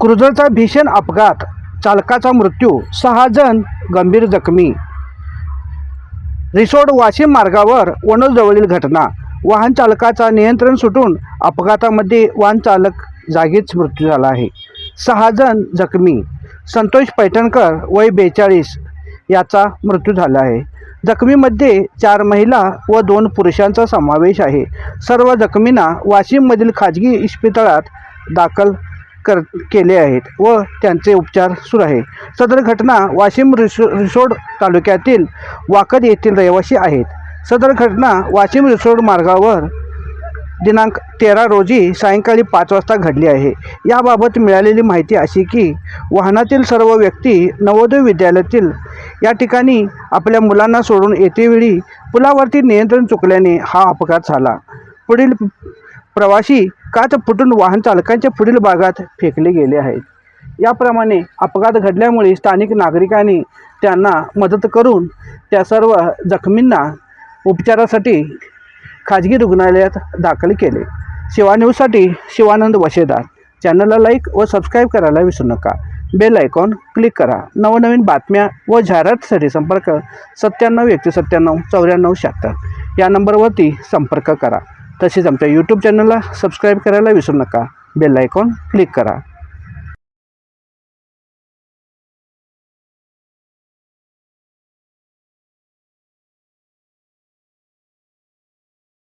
क्रुझरचा भीषण अपघात. चालकाचा मृत्यू सहा जण गंभीर जखमी. रिसोड वाशिम मार्गावर वनजवळील घटना. वाहन चालकाचा नियंत्रण सुटून अपघातामध्ये वाहन चालक जागीच मृत्यू झाला आहे. सहा जण जखमी. संतोष पैठणकर वय बेचाळीस याचा मृत्यू झाला आहे. जखमीमध्ये चार महिला व दोन पुरुषांचा समावेश आहे. सर्व जखमींना वाशिममधील खाजगी इस्पितळात दाखल कर केले आहेत व त्यांचे उपचार सुरू आहे. सदर घटना वाशिम रिसो रिसोड तालुक्यातील वाकद येथील रहिवासी आहेत. सदर घटना वाशिम रिसोड मार्गावर दिनांक तेरा रोजी सायंकाळी पाच वाजता घडली आहे. याबाबत मिळालेली माहिती अशी की वाहनातील सर्व व्यक्ती नवोदय विद्यालयातील या ठिकाणी आपल्या मुलांना सोडून येतेवेळी पुलावरती नियंत्रण चुकल्याने हा अपघात झाला. पुढील प्रवासी काच फुटून वाहन चालकांच्या पुढील भागात फेकले गेले आहेत. याप्रमाणे अपघात घडल्यामुळे स्थानिक नागरिकांनी त्यांना मदत करून त्या सर्व जखमींना उपचारासाठी खाजगी रुग्णालयात दाखल केले. शिवा न्यूजसाठी शिवानंद वशेदार. चॅनलला लाईक व सबस्क्राईब करायला विसरू नका. बेल आयकॉन क्लिक करा. नवनवीन बातम्या व जाहिरातीसाठी संपर्क सत्त्याण्णव एकशे सत्त्याण्णव चौऱ्याण्णव शहात्तर या नंबरवरती संपर्क करा. तसेच आमच्या यूट्यूब चॅनलला सबस्क्राईब करायला विसरू नका. बेल आयकॉन क्लिक करा.